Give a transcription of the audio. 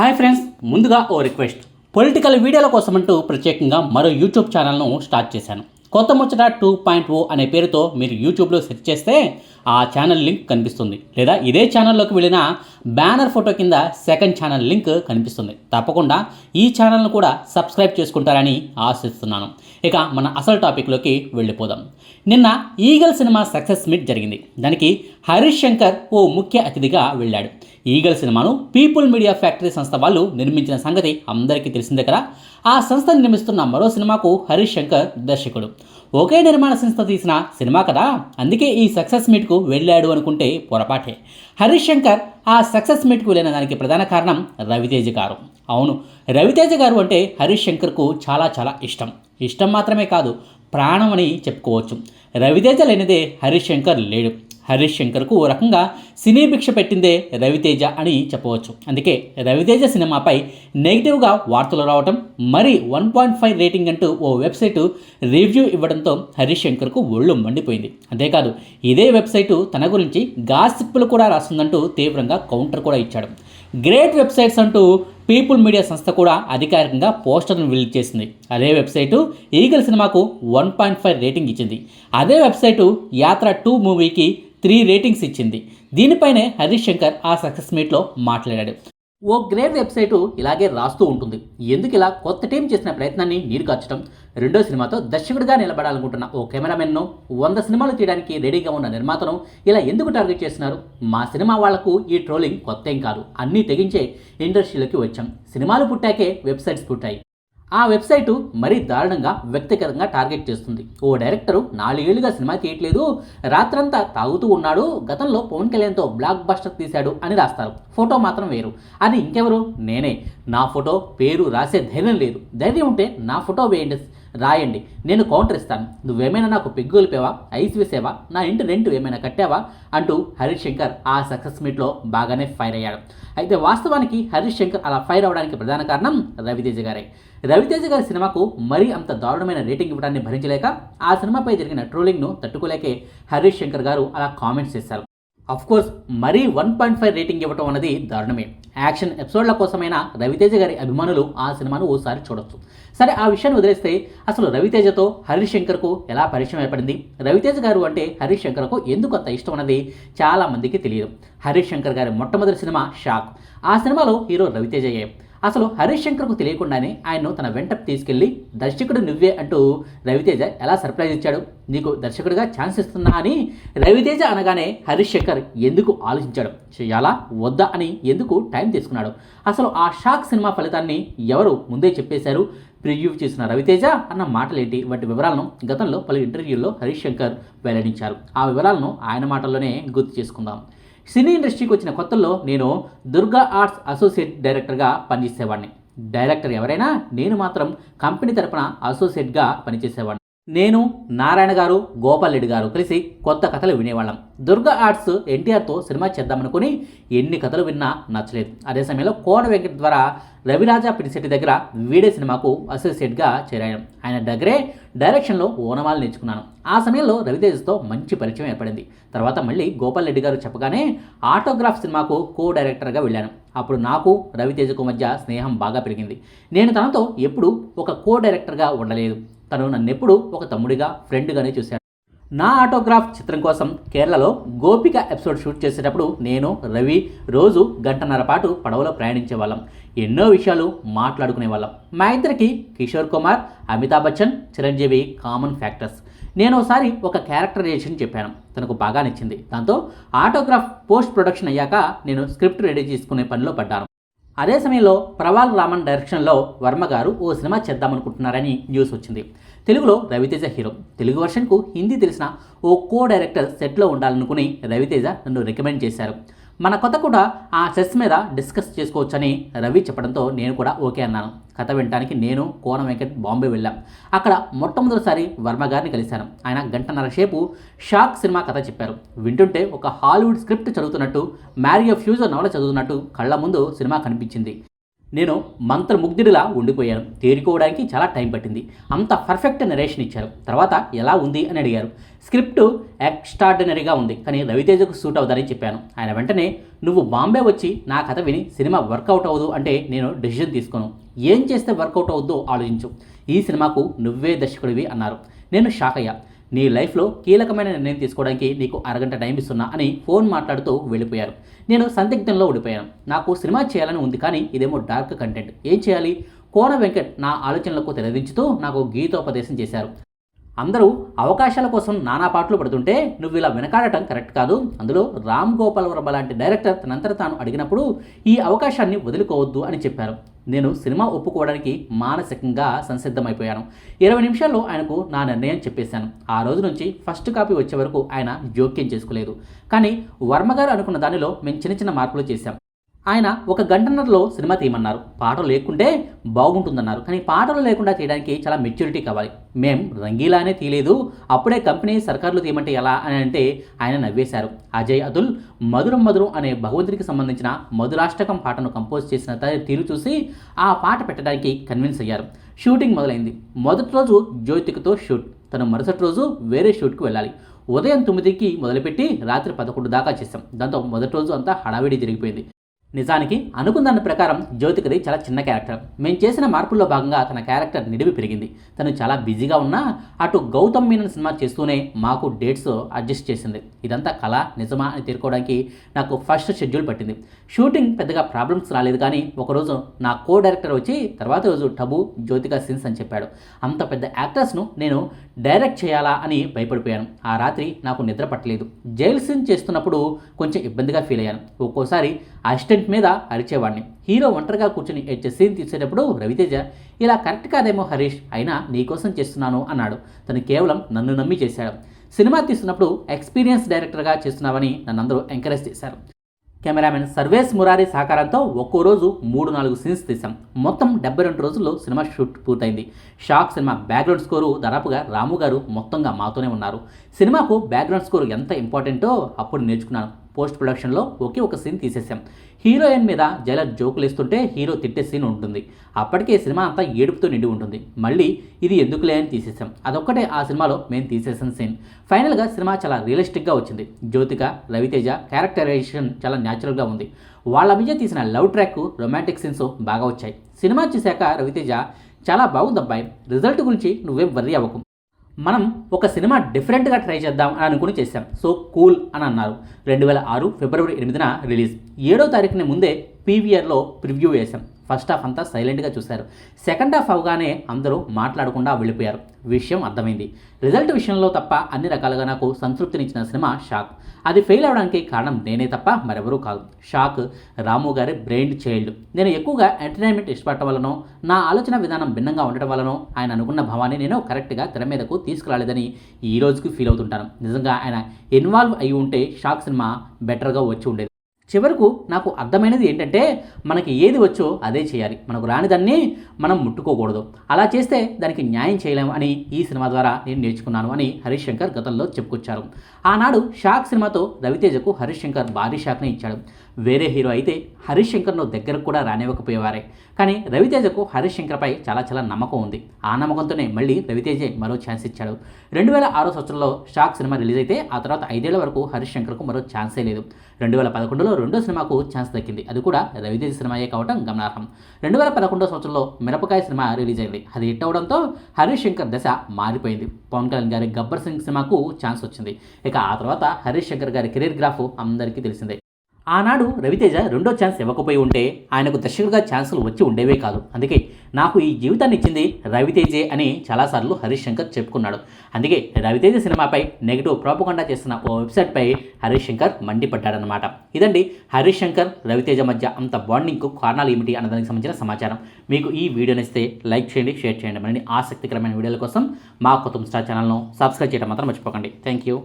Hi friends ముందుగా ఓ request. Political వీడియోల కోసమంటూ ప్రత్యేకంగా మరో యూట్యూబ్ ఛానల్ను స్టార్ట్ చేశాను. కొత్త ముచ్చట టూ పాయింట్ ఓ అనే పేరుతో మీరు యూట్యూబ్లో సెర్చ్ చేస్తే ఆ ఛానల్ లింక్ కనిపిస్తుంది. లేదా ఇదే ఛానల్లోకి వెళ్ళినా బ్యానర్ ఫోటో కింద సెకండ్ ఛానల్ లింక్ కనిపిస్తుంది. తప్పకుండా ఈ ఛానల్ను కూడా సబ్స్క్రైబ్ చేసుకుంటారని ఆశిస్తున్నాను. ఇక మన అసలు టాపిక్లోకి వెళ్ళిపోదాం. నిన్న ఈగల్ సినిమా సక్సెస్ మీట్ జరిగింది. దానికి హరీష్ శంకర్ ఓ ముఖ్య అతిథిగా వెళ్ళాడు. ఈగల్ సినిమాను పీపుల్ మీడియా ఫ్యాక్టరీ సంస్థ వాళ్ళు నిర్మించిన సంగతి అందరికీ తెలిసిందే కదా? ఆ సంస్థ నిర్మిస్తున్న మరో సినిమాకు హరీష్ శంకర్ దర్శకుడు. ఒకే నిర్మాణ సంస్థ తీసిన సినిమా కదా? అందుకే ఈ సక్సెస్ మీట్కు వెళ్ళాడు అనుకుంటే పొరపాటే. హరీష్ శంకర్ ఆ సక్సెస్ మీట్కు వెళ్ళిన దానికి ప్రధాన కారణం రవితేజ గారు. అవును రవితేజ గారు అంటే హరీష్ శంకర్కు చాలా చాలా ఇష్టం. ఇష్టం మాత్రమే కాదు ప్రాణం అని చెప్పుకోవచ్చు. రవితేజ లేనిదే హరీష్ శంకర్ లేడు. హరీష్ శంకర్కు ఓ రకంగా సినీ భిక్ష పెట్టిందే రవితేజ అని చెప్పవచ్చు. అందుకే రవితేజ సినిమాపై నెగిటివ్గా వార్తలు రావటం మరి వన్ పాయింట్ ఫైవ్ రేటింగ్ అంటూ ఓ వెబ్సైటు రివ్యూ ఇవ్వడంతో హరీష్ శంకర్కు ఒళ్ళు మండిపోయింది. అంతేకాదు ఇదే వెబ్సైటు తన గురించి గాసిప్పులు కూడా రాస్తుందంటూ తీవ్రంగా కౌంటర్ కూడా ఇచ్చాడు. గ్రేట్ వెబ్సైట్స్ అంటూ పీపుల్ మీడియా సంస్థ కూడా అధికారికంగా పోస్టర్ను రిలీజ్ చేసింది. అదే వెబ్సైటు ఈగల్ సినిమాకు వన్ పాయింట్ ఫైవ్ రేటింగ్ ఇచ్చింది. అదే వెబ్సైటు యాత్ర టూ మూవీకి త్రీ రేటింగ్స్ ఇచ్చింది. దీనిపైనే హరీష్ శంకర్ ఆ సక్సెస్ మీట్లో మాట్లాడాడు. ఓ గ్రేట్ వెబ్సైటు ఇలాగే రాస్తూ ఉంటుంది. ఎందుకు ఇలా కొత్త టీం చేసిన ప్రయత్నాన్ని నీరు కార్చడం రెండో సినిమాతో దర్శకుడిగా నిలబడాలనుకుంటున్న ఓ కెమెరామెన్ను వంద సినిమాలు తీయడానికి రెడీగా ఉన్న నిర్మాతను ఇలా ఎందుకు టార్గెట్ చేస్తున్నారు? మా సినిమా వాళ్ళకు ఈ ట్రోలింగ్ కొత్త ఏం కాదు. అన్నీ తెగించే ఇండస్ట్రీలోకి వచ్చాం. సినిమాలు పుట్టాకే వెబ్సైట్స్ పుట్టాయి. ఆ వెబ్సైటు మరీ దారుణంగా వ్యక్తిగతంగా టార్గెట్ చేస్తుంది. ఓ డైరెక్టరు నాలుగేళ్ళుగా సినిమా తీయట్లేదు రాత్రంతా తాగుతూ ఉన్నాడు గతంలో పవన్ కళ్యాణ్తో బ్లాక్ బస్టర్ తీశాడు అని రాస్తారు. ఫోటో మాత్రం వేరు. అది ఇంకెవరు? నేనే. నా ఫోటో పేరు రాసే ధైర్యం లేదు. ధైర్యం ఉంటే నా ఫోటో వేయండి. రాయండి. నేను కౌంటర్ ఇస్తాను. నువ్వేమైనా నాకు పెగ్గులిపేవా ఐస్ వేసేవా? నా ఇంటి రెంట్ ఏమైనా కట్టావా? అంటూ హరీష్ శంకర్ ఆ సక్సెస్ మీట్లో బాగానే ఫైర్ అయ్యాడు. అయితే వాస్తవానికి హరీష్ శంకర్ అలా ఫైర్ అవడానికి ప్రధాన కారణం రవితేజ గారే. రవితేజ గారి సినిమాకు మరీ అంత దారుణమైన రేటింగ్ ఇవ్వడాన్ని భరించలేక ఆ సినిమాపై జరిగిన ట్రోలింగ్ను తట్టుకోలేకే హరీష్ శంకర్ గారు అలా కామెంట్స్ చేశారు. అఫ్కోర్స్ మరీ వన్ పాయింట్ ఫైవ్ రేటింగ్ ఇవ్వటం అనేది దారుణమే. యాక్షన్ ఎపిసోడ్ల కోసమైనా రవితేజ గారి అభిమానులు ఆ సినిమాను ఓసారి చూడొచ్చు. సరే ఆ విషయాన్ని వదిలేస్తే అసలు రవితేజతో హరీష్ శంకర్కు ఎలా పరిచయం ఏర్పడింది? రవితేజ గారు అంటే హరీష్ శంకర్కు ఎందుకు అంత ఇష్టం అన్నది చాలా మందికి తెలియదు. హరీష్ శంకర్ గారి మొట్టమొదటి సినిమా షాక్. ఆ సినిమాలో హీరో రవితేజయ్యే అసలు హరీష్ శంకర్కు తెలియకుండానే ఆయన్ను తన వెంట తీసుకెళ్ళి దర్శకుడు నువ్వే అంటూ రవితేజ ఎలా సర్ప్రైజ్ ఇచ్చాడు? నీకు దర్శకుడిగా ఛాన్స్ ఇస్తున్నా అని రవితేజ అనగానే హరీష్ శంకర్ ఎందుకు ఆలోచించాడు? చేయాలా? వద్దా? అని ఎందుకు టైం తీసుకున్నాడు? అసలు ఆ షాక్ సినిమా ఫలితాన్ని ఎవరు ముందే చెప్పేశారు? ప్రివ్యూ చేసిన రవితేజ అన్న మాటలేంటి? వంటి వివరాలను గతంలో పలు ఇంటర్వ్యూల్లో హరీష్ శంకర్ వెల్లడించారు. ఆ వివరాలను ఆయన మాటల్లోనే గుర్తు చేసుకుందాం. సినీ ఇండస్ట్రీకి వచ్చిన కొత్తల్లో నేను దుర్గా ఆర్ట్స్ అసోసియేట్ డైరెక్టర్గా పనిచేసేవాడిని. డైరెక్టర్ ఎవరైనా నేను మాత్రం కంపెనీ తరపున అసోసియేట్గా పనిచేసేవాడిని. నేను నారాయణ గారు గోపాల్ రెడ్డి గారు కలిసి కొత్త కథలు వినేవాళ్ళం. దుర్గా ఆర్ట్స్ ఎన్టీఆర్తో సినిమా చేద్దామనుకుని ఎన్ని కథలు విన్నా నచ్చలేదు. అదే సమయంలో కోన వెంకట్ ద్వారా రవిరాజా పిడిశెట్టి దగ్గర వీడే సినిమాకు అసోసియేట్గా చేరాను. ఆయన దగ్గరే డైరెక్షన్లో ఓనమాలు నేర్చుకున్నాను. ఆ సమయంలో రవితేజతో మంచి పరిచయం ఏర్పడింది. తర్వాత మళ్ళీ గోపాల్ రెడ్డి గారు చెప్పగానే ఆటోగ్రాఫ్ సినిమాకు కో డైరెక్టర్గా వెళ్ళాను. అప్పుడు నాకు రవితేజకు మధ్య స్నేహం బాగా పెరిగింది. నేను తనతో ఎప్పుడూ ఒక కో డైరెక్టర్గా ఉండలేదు. తను నన్నెప్పుడు ఒక తమ్ముడిగా ఫ్రెండ్గానే చూశాను నా ఆటోగ్రాఫ్ చిత్రం కోసం కేరళలో గోపిక ఎపిసోడ్ షూట్ చేసేటప్పుడు నేను రవి రోజు గంటన్నర పాటు పడవలో ప్రయాణించేవాళ్ళం. ఎన్నో విషయాలు మాట్లాడుకునే వాళ్ళం మా ఇద్దరికి కిషోర్ కుమార్ అమితాబ్ బచ్చన్ చిరంజీవి కామన్ ఫ్యాక్టర్స్ నేను ఒకసారి ఒక క్యారెక్టరైజేషన్ చెప్పాను. తనకు బాగా నచ్చింది. దాంతో ఆటోగ్రాఫ్ పోస్ట్ ప్రొడక్షన్ అయ్యాక నేను స్క్రిప్ట్ రెడీ చేసుకునే పనిలో పడ్డాను. అదే సమయంలో ప్రవాల్ రామన్ డైరెక్షన్లో వర్మ గారు ఓ సినిమా చేద్దామనుకుంటున్నారని న్యూస్ వచ్చింది. తెలుగులో రవితేజ హీరో. తెలుగు వర్షన్కు హిందీ తెలిసిన ఓ కో డైరెక్టర్ సెట్లో ఉండాలనుకుని రవితేజ నన్ను రికమెండ్ చేశారు. మన కొత్త కూడా ఆ సెస్ మీద డిస్కస్ చేసుకోవచ్చని రవి చెప్పడంతో నేను కూడా ఓకే అన్నాను. కథ వినడానికి నేను కోన వెంకట్ బాంబే వెళ్ళాం. అక్కడ మొట్టమొదటిసారి వర్మ గారిని కలిశాను. ఆయన గంటన్నర సేపు షాక్ సినిమా కథ చెప్పారు. వింటుంటే ఒక హాలీవుడ్ స్క్రిప్ట్ చదువుతున్నట్టు మ్యారియో ఫ్యూజర్ నవల చదువుతున్నట్టు కళ్ళ ముందు సినిమా కనిపించింది. నేను మంత్రముగ్ధుడిలా ఉండిపోయాను. తేరుకోవడానికి చాలా టైం పట్టింది. అంత పర్ఫెక్ట్ నరేషన్ ఇచ్చారు. తర్వాత ఎలా ఉంది అని అడిగారు. స్క్రిప్ట్ ఎక్స్ట్రాడినరీగా ఉంది కానీ రవితేజకు సూట్ అవుతుందని చెప్పాను. ఆయన వెంటనే నువ్వు బాంబే వచ్చి నా కథ విని సినిమా వర్కౌట్ అవ్వదు అంటే నేను డెసిషన్ తీసుకోను. ఏం చేస్తే వర్కౌట్ అవుద్దో ఆలోచించు. ఈ సినిమాకు నువ్వే దర్శకుడివి అన్నారు. నేను షాక్ అయ్యా. నీ లైఫ్లో కీలకమైన నిర్ణయం తీసుకోవడానికి నీకు అరగంట టైం ఇస్తున్నా అని ఫోన్ మాట్లాడుతూ వెళ్ళిపోయారు. నేను సందిగ్ధంలో ఉండిపోయాను. నాకు సినిమా చేయాలని ఉంది కానీ ఇదేమో డార్క్ కంటెంట్. ఏం చేయాలి? కోన వెంకట్ నా ఆలోచనలకు తెరదించుతూ నాకు గీతోపదేశం చేశారు. అందరూ అవకాశాల కోసం నానా పాటలు పడుతుంటే నువ్వు ఇలా వెనకాడటం కరెక్ట్ కాదు. అందులో రామ్ గోపాల్ వర్మ లాంటి డైరెక్టర్ తనంతట తాను అడిగినప్పుడు ఈ అవకాశాన్ని వదులుకోవద్దు అని చెప్పారు. నేను సినిమా ఒప్పుకోవడానికి మానసికంగా సంసిద్ధమైపోయాను. ఇరవై నిమిషాల్లో ఆయనకు నా నిర్ణయం చెప్పేశాను. ఆ రోజు నుంచి ఫస్ట్ కాపీ వచ్చే వరకు ఆయన జోక్యం చేసుకోలేదు. కానీ వర్మగారు అనుకున్న దానిలో మేము చిన్న చిన్న మార్పులు చేశాం. ఆయన ఒక గంటన్నరలో సినిమా తీయమన్నారు. పాటలు లేకుంటే బాగుంటుందన్నారు. కానీ పాటలు లేకుండా తీయడానికి చాలా మెచ్యూరిటీ కావాలి. మేం రంగీలానే తీయలేదు. అప్పుడే కంపెనీ సర్కార్లు తీయమంటే ఎలా అని అంటే ఆయన నవ్వేశారు. అజయ్ అతుల్ మధురం మధురం అనే భగవంతునికి సంబంధించిన మధురాష్టకం పాటను కంపోజ్ చేసిన తీరు చూసి ఆ పాట పెట్టడానికి కన్విన్స్ అయ్యారు. షూటింగ్ మొదలైంది. మొదటి రోజు జ్యోతికతో షూట్. తను మరుసటి రోజు వేరే షూట్కి వెళ్ళాలి. ఉదయం తొమ్మిదికి మొదలుపెట్టి రాత్రి పదకొండు దాకా చేశాం. దాంతో మొదటి రోజు అంతా హడావిడి జరిగిపోయింది. నిజానికి అనుకున్న దాని ప్రకారం జ్యోతికది చాలా చిన్న క్యారెక్టర్. మేము చేసిన మార్పుల్లో భాగంగా తన క్యారెక్టర్ నిడివి పెరిగింది. తను చాలా బిజీగా ఉన్నా అటు గౌతమ్ మీనన్ సినిమా చేస్తూనే మాకు డేట్స్ అడ్జస్ట్ చేసింది. ఇదంతా కళ నిజమా అని తీరుకోవడానికి నాకు ఫస్ట్ షెడ్యూల్ పట్టింది. షూటింగ్ పెద్దగా ప్రాబ్లమ్స్ రాలేదు కానీ ఒకరోజు నా కో డైరెక్టర్ వచ్చి తర్వాత రోజు టబు జ్యోతిక సిన్స్ అని చెప్పాడు. అంత పెద్ద యాక్టర్స్ను నేను డైరెక్ట్ చేయాలా అని భయపడిపోయాను. ఆ రాత్రి నాకు నిద్ర పట్టలేదు. జైల్ సీన్ చేస్తున్నప్పుడు కొంచెం ఇబ్బందిగా ఫీల్ అయ్యాను. ఒక్కోసారి అసిస్టెంట్ మీద అరిచేవాడిని. హీరో ఒంటరిగా కూర్చుని ఎచ్చే సీన్ తీసేటప్పుడు రవితేజ ఇలా కరెక్ట్ కాదేమో హరీష్ అయినా నీకోసం చేస్తున్నాను అన్నాడు. తను కేవలం నన్ను నమ్మి చేశాడు. సినిమా తీస్తున్నప్పుడు ఎక్స్పీరియన్స్ డైరెక్టర్గా చేస్తున్నావని నన్ను అందరూ ఎంకరేజ్ చేశారు. కెమెరామెన్ సర్వేస్ మురారి సహకారంతో ఒక్కో రోజు మూడు నాలుగు సీన్స్ తీసాం మొత్తం డెబ్బై రెండు రోజుల్లో సినిమా షూట్ పూర్తయింది. షాక్ సినిమా బ్యాక్గ్రౌండ్ స్కోరు దాదాపుగా రాము గారు మొత్తంగా మాతోనే ఉన్నారు. సినిమాకు బ్యాక్గ్రౌండ్ స్కోర్ ఎంత ఇంపార్టెంటో అప్పుడు నేర్చుకున్నాను. పోస్ట్ ప్రొడక్షన్లో ఒకే ఒక సీన్ తీసేసాం హీరోయిన్ మీద జైలర్ జోకులు వేస్తుంటే హీరో తిట్టే సీన్ ఉంటుంది. అప్పటికే సినిమా అంతా ఏడుపుతో నిండి ఉంటుంది. మళ్ళీ ఇది ఎందుకులే అని తీసేసాం అదొక్కటే ఆ సినిమాలో మేము తీసేసిన సీన్. ఫైనల్గా సినిమా చాలా రియలిస్టిక్గా వచ్చింది. జ్యోతిక రవితేజ క్యారెక్టరైజేషన్ చాలా న్యాచురల్గా ఉంది. వాళ్ళ మధ్య తీసిన లవ్ ట్రాక్ రొమాంటిక్ సీన్స్ బాగా వచ్చాయి. సినిమా చూశాక రవితేజ చాలా బాగుంది అబ్బాయి రిజల్ట్ గురించి నువ్వేం వర్రీ అవ్వకు. మనం ఒక సినిమా డిఫరెంట్గా ట్రై చేద్దాం అని అనుకుని చేశాం. సో కూల్ అని అన్నారు. రెండు వేల ఆరు ఫిబ్రవరి ఎనిమిదిన రిలీజ్. ఏడో తారీఖుని ముందే పీవీఆర్లో ప్రివ్యూ వేశాం. ఫస్ట్ హాఫ్ అంతా సైలెంట్గా చూశారు. సెకండ్ హాఫ్ అవగానే అందరూ మాట్లాడకుండా వెళ్ళిపోయారు. విషయం అర్థమైంది. రిజల్ట్ విషయంలో తప్ప అన్ని రకాలుగా నాకు సంతృప్తినిచ్చిన సినిమా షాక్. అది ఫెయిల్ అవడానికి కారణం నేనే తప్ప మరెవరూ కాదు. షాక్ రాము గారి బ్రెయిన్ చైల్డ్. నేను ఎక్కువగా ఎంటర్టైన్మెంట్ ఇష్టపడటం వలనో నా ఆలోచన విధానం భిన్నంగా ఉండటం వలనో ఆయన అనుకున్న భావాన్ని నేను కరెక్ట్గా తెర మీదకు తీసుకురాలేదని ఈ రోజుకి ఫీల్ అవుతుంటాను. నిజంగా ఆయన ఇన్వాల్వ్ అయి ఉంటే షాక్ సినిమా బెటర్గా వచ్చి ఉండేది. చివరకు నాకు అర్థమైనది ఏంటంటే మనకి ఏది వచ్చో అదే చేయాలి. మనకు రానిదాన్ని మనం ముట్టుకోకూడదు. అలా చేస్తే దానికి న్యాయం చేయలేము అని ఈ సినిమా ద్వారా నేను నేర్చుకున్నాను అని హరీష్ శంకర్ గతంలో చెప్పుకొచ్చారు. ఆనాడు షాక్ సినిమాతో రవితేజకు హరీష్ శంకర్ భారీ షాక్ని ఇచ్చాడు. వేరే హీరో అయితే హరీష్ శంకర్ను దగ్గరకు కూడా రానివ్వకపోయేవారే. కానీ రవితేజకు హరీష్ శంకర్పై చాలా చాలా నమ్మకం ఉంది. ఆ నమ్మకంతోనే మళ్ళీ రవితేజే మరో ఛాన్స్ ఇచ్చాడు. రెండు వేల ఆరో సంవత్సరంలో షాక్ సినిమా రిలీజ్ అయితే ఆ తర్వాత ఐదేళ్ళ వరకు హరీష్ శంకర్కు మరో ఛాన్సే లేదు. రెండు వేల పదకొండులో రెండో సినిమాకు ఛాన్స్ దక్కింది. అది కూడా రవితేజ సినిమాయే కావడం గమనార్హం. రెండు వేల పదకొండో సంవత్సరంలో మిరపకాయ సినిమా రిలీజ్ అయింది. అది హిట్ అవడంతో హరీష్ శంకర్ దశ మారిపోయింది. పవన్ కళ్యాణ్ గారి గబ్బర్ సింగ్ సినిమాకు ఛాన్స్ వచ్చింది. ఇక ఆ తర్వాత హరీష్ శంకర్ గారి కెరీర్ గ్రాఫ్ అందరికీ తెలిసిందే. ఆనాడు రవితేజ రెండో ఛాన్స్ ఇవ్వకపోయి ఉంటే ఆయనకు దర్శకుడిగా ఛాన్సులు వచ్చి ఉండేవే కాదు. అందుకే నాకు ఈ జీవితాన్ని ఇచ్చింది రవితేజే అని చాలాసార్లు హరీష్ శంకర్ చెప్పుకున్నాడు. అందుకే రవితేజ సినిమాపై నెగిటివ్ ప్రాపకుండా చేస్తున్న ఓ వెబ్సైట్పై హరీష్ శంకర్ మండిపడ్డాడనమాట ఇదండి హరీష్ శంకర్ రవితేజ మధ్య అంత బాండింగ్కు కారణాలు ఏమిటి అన్నదానికి సంబంధించిన సమాచారం. మీకు ఈ వీడియో నచ్చితే లైక్ చేయండి షేర్ చేయండి. మరిన్ని ఆసక్తికరమైన వీడియోల కోసం మా కొత్త స్టార్ ఛానల్ను సబ్స్క్రైబ్ చేయడం మాత్రం మర్చిపోకండి. Thank you